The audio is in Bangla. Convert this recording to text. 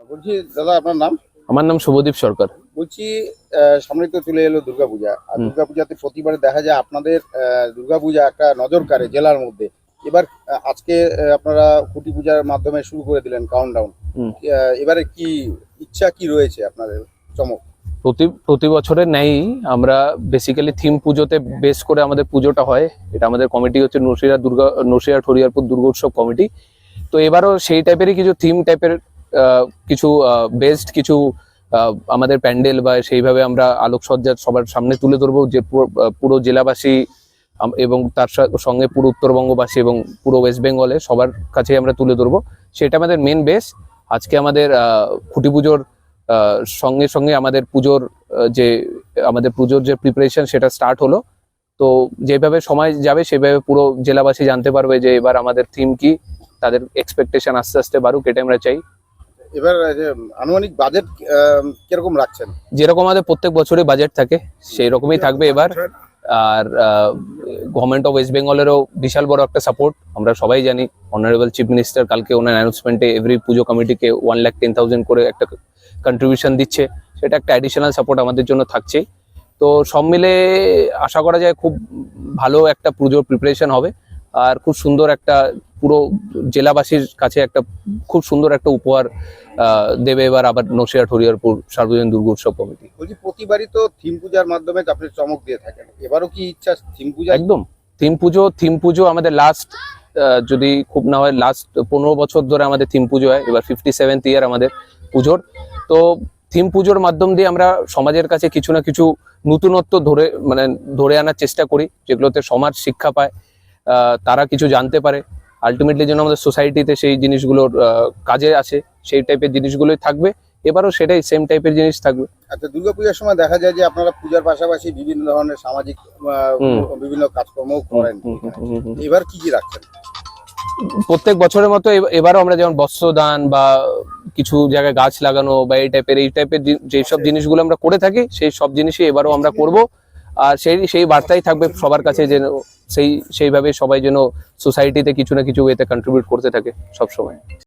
বলছি দাদা আপনার নাম? আমার নাম শুভদীপ সরকার। বলছি সামনে তো চলে এলো দুর্গাপূজা। আর দুর্গাপূজাতে প্রতিবারে দেখা যায় আপনাদের দুর্গাপূজা একটা নজর কাড়ে জেলার মধ্যে। এবার আজকে আপনারা খুঁটি পূজার মাধ্যমে শুরু করে দিলেন কাউন্টডাউন এবারে কি ইচ্ছা কি রয়েছে আপনাদের? চমক। প্রতি প্রতি বছরের ন্যায়ই আমরা বেসিক্যালি থিম পুজোতে বেস করে আমাদের পুজোটা হয়। এটা আমাদের কমিটি হচ্ছে নসিরা দুর্গা নসিরা ঠরিয়ারপুর দুর্গোৎসব কমিটি তো এবারও সেই টাইপেরই কিছু থিম টাইপের কিছু বেস্ট কিছু আমাদের প্যান্ডেল বা সেইভাবে আমরা আলোকসজ্জা সবার সামনে তুলে ধরবো যে পুরো জেলাবাসী এবং তার সঙ্গে পুরো উত্তরবঙ্গবাসী এবং পুরো ওয়েস্ট বেঙ্গলে সবার কাছে আমরা তুলে ধরবো। সেটা আমাদের মেন বেস আজকে আমাদের খুঁটি পুজোর সঙ্গে সঙ্গে আমাদের পুজোর যে, আমাদের পুজোর যে প্রিপারেশন সেটা স্টার্ট হলো। তো যেভাবে সময় যাবে সেভাবে পুরো জেলাবাসী জানতে পারবে যে এবার আমাদের থিম কি, তাদের এক্সপেকটেশন আস্তে আস্তে বাড়ুক এটা আমরা চাই। এবার আনুমানিক বাজেট কীরকম রাখছেন? যেরকম আমাদের প্রত্যেক বছরই বাজেট থাকে, সেই রকমই থাকবে এবার। আর গভর্নমেন্ট অফ ওয়েস্ট বেঙ্গলেরও বিশাল বড় একটা সাপোর্ট আমরা সবাই জানি অনারেবল চিফ মিনিস্টার কালকে ওনার অ্যানাউন্সমেন্টে এভরি পুজো কমিটিকে ওয়ান লাখ টেন থাউজেন্ড করে একটা কন্ট্রিবিউশন দিচ্ছে, সেটা একটা অ্যাডিশনাল সাপোর্ট আমাদের জন্য থাকছেই। তো সব মিলে আশা করা যায় খুব ভালো একটা পুজোর প্রিপারেশন হবে, আর খুব সুন্দর একটা পুরো জেলাবাসীর কাছে একটা খুব সুন্দর একটা উপহার দেবে এবার আবার নসিয়া হরিয়ারপুর সার্বজনীন দুর্গোৎসব কমিটি। বলছি প্রতিবারই তো থিম পূজার মাধ্যমে আপনি চমক দিয়ে থাকেন। এবারও কি ইচ্ছা থিম পূজা? একদম। থিম পুজো থিম পুজো আমাদের লাস্ট যদি খুব না হয় লাস্ট পনেরো বছর ধরে আমাদের থিম পুজো হয়। এবার ফিফটি সেভেন্থ ইয়ার আমাদের পুজোর। তো থিম পুজোর মাধ্যম দিয়ে আমরা সমাজের কাছে কিছু না কিছু নতুনত্ব ধরে মানে ধরে আনার চেষ্টা করি যেগুলোতে সমাজ শিক্ষা পায় তারা কিছু জানতে পারে। আলটিমেটলি যেন আমাদের সোসাইটিতে সেই জিনিসগুলোর কাজে আছে সেই টাইপের জিনিসগুলোই থাকবে। এবারও সেটাই সেম টাইপের জিনিস থাকবে। আচ্ছা দুর্গাপূজার সময় দেখা যায় যে আপনারা পূজার পাশাপাশি বিভিন্ন ধরনের সামাজিক বিভিন্ন কাজকর্ম করেন। এবার কি কি রাখছেন? প্রত্যেক বছরের মতো এব- এবারও আমরা যেমন বস্ত্রদান বা কিছু জায়গায় গাছ লাগানো বা এই টাইপের এই টাইপের যেসব জিনিসগুলো আমরা করে থাকি সেই সব জিনিসই এবারও আমরা করব। আর সেই সেই বার্তাই থাকবে সবার কাছে যেন সেই, সেইভাবে সবাই যেন সোসাইটিতে কিছু না কিছু ওয়েতে কন্ট্রিবিউট করতে থাকে সব সময়